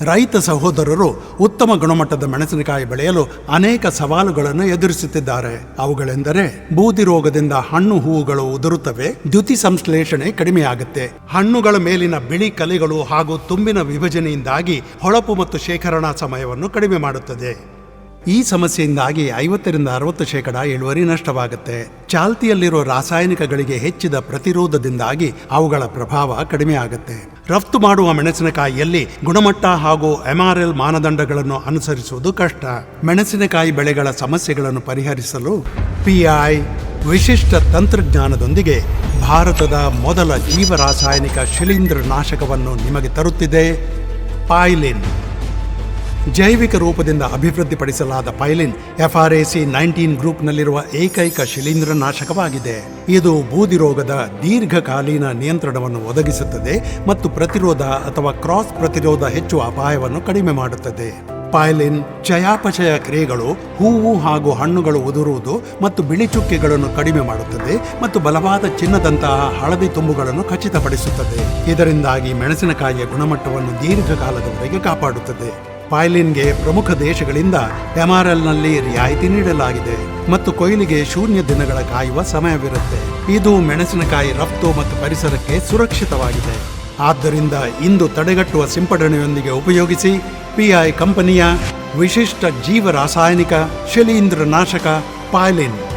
ರೈತ ಸಹೋದರರು ಉತ್ತಮ ಗುಣಮಟ್ಟದ ಮೆಣಸಿನಕಾಯಿ ಬೆಳೆಯಲು ಅನೇಕ ಸವಾಲುಗಳನ್ನು ಎದುರಿಸುತ್ತಿದ್ದಾರೆ. ಅವುಗಳೆಂದರೆ ಬೂದಿ ರೋಗದಿಂದ ಹಣ್ಣು ಹೂವುಗಳು ಉದುರುತ್ತವೆ, ದ್ಯುತಿ ಸಂಶ್ಲೇಷಣೆ ಕಡಿಮೆಯಾಗುತ್ತೆ. ಹಣ್ಣುಗಳ ಮೇಲಿನ ಬಿಳಿ ಕಲೆಗಳು ಹಾಗೂ ತುಂಬಿನ ವಿಭಜನೆಯಿಂದಾಗಿ ಹೊಳಪು ಮತ್ತು ಶೇಖರಣಾ ಸಮಯವನ್ನು ಕಡಿಮೆ ಮಾಡುತ್ತದೆ. ಈ ಸಮಸ್ಯೆಯಿಂದಾಗಿ ಐವತ್ತರಿಂದ ಅರವತ್ತು ಶೇಕಡ ಇಳುವರಿ ನಷ್ಟವಾಗುತ್ತೆ. ಚಾಲ್ತಿಯಲ್ಲಿರುವ ರಾಸಾಯನಿಕಗಳಿಗೆ ಹೆಚ್ಚಿದ ಪ್ರತಿರೋಧದಿಂದಾಗಿ ಅವುಗಳ ಪ್ರಭಾವ ಕಡಿಮೆ ಆಗುತ್ತೆ ರಫ್ತು ಮಾಡುವ ಮೆಣಸಿನಕಾಯಿಯಲ್ಲಿ ಗುಣಮಟ್ಟ ಹಾಗೂ ಎಂಆರ್ಎಲ್ ಮಾನದಂಡಗಳನ್ನು ಅನುಸರಿಸುವುದು ಕಷ್ಟ. ಮೆಣಸಿನಕಾಯಿ ಬೆಳೆಗಳ ಸಮಸ್ಯೆಗಳನ್ನು ಪರಿಹರಿಸಲು ಪಿಐ ವಿಶಿಷ್ಟ ತಂತ್ರಜ್ಞಾನದೊಂದಿಗೆ ಭಾರತದ ಮೊದಲ ಜೀವರಾಸಾಯನಿಕ ಶಿಲೀಂಧ್ರ ನಾಶಕವನ್ನು ನಿಮಗೆ ತರುತ್ತಿದೆ. ಪಾಯ್ಲಿನ್ ಜೈವಿಕ ರೂಪದಿಂದ ಅಭಿವೃದ್ಧಿಪಡಿಸಲಾದ ಪೈಲಿನ್ ಎಫ್ಆರ್ಎಸಿ ನೈನ್ಟೀನ್ ಗ್ರೂಪ್ನಲ್ಲಿರುವ ಏಕೈಕ ಶಿಲೀಂಧ್ರ ನಾಶಕವಾಗಿದೆ ಇದು ಬೂದಿ ರೋಗದ ದೀರ್ಘಕಾಲೀನ ನಿಯಂತ್ರಣವನ್ನು ಒದಗಿಸುತ್ತದೆ ಮತ್ತು ಪ್ರತಿರೋಧ ಅಥವಾ ಕ್ರಾಸ್ ಪ್ರತಿರೋಧ ಹೆಚ್ಚುವ ಅಪಾಯವನ್ನು ಕಡಿಮೆ ಮಾಡುತ್ತದೆ. ಪೈಲಿನ್ ಚಯಾಪಚಯ ಕ್ರಿಯೆಗಳು ಹೂವು ಹಾಗೂ ಹಣ್ಣುಗಳು ಉದುರುವುದು ಮತ್ತು ಬಿಳಿ ಚುಕ್ಕೆಗಳನ್ನು ಕಡಿಮೆ ಮಾಡುತ್ತದೆ ಮತ್ತು ಬಲವಾದ ಚಿನ್ನದಂತಹ ಹಳದಿ ತುಂಬುಗಳನ್ನು ಖಚಿತಪಡಿಸುತ್ತದೆ. ಇದರಿಂದಾಗಿ ಮೆಣಸಿನಕಾಯಿಯ ಗುಣಮಟ್ಟವನ್ನು ದೀರ್ಘಕಾಲದವರೆಗೆ ಕಾಪಾಡುತ್ತದೆ. ಪಾಯ್ಲಿನ್ಗೆ ಪ್ರಮುಖ ದೇಶಗಳಿಂದ ಎಂಆರ್ಎಲ್ನಲ್ಲಿ ರಿಯಾಯಿತಿ ನೀಡಲಾಗಿದೆ ಮತ್ತು ಕೊಯ್ಲಿಗೆ ಶೂನ್ಯ ದಿನಗಳ ಕಾಯುವ ಸಮಯವಿರುತ್ತೆ. ಇದು ಮೆಣಸಿನಕಾಯಿ ರಫ್ತು ಮತ್ತು ಪರಿಸರಕ್ಕೆ ಸುರಕ್ಷಿತವಾಗಿದೆ. ಆದ್ದರಿಂದ ಇಂದು ತಡೆಗಟ್ಟುವ ಸಿಂಪಡಣೆಯೊಂದಿಗೆ ಉಪಯೋಗಿಸಿ ಪಿಐ ಕಂಪನಿಯ ವಿಶಿಷ್ಟ ಜೀವ ರಾಸಾಯನಿಕ ಶಿಲೀಂಧ್ರ ನಾಶಕ ಪಾಯ್ಲಿನ್.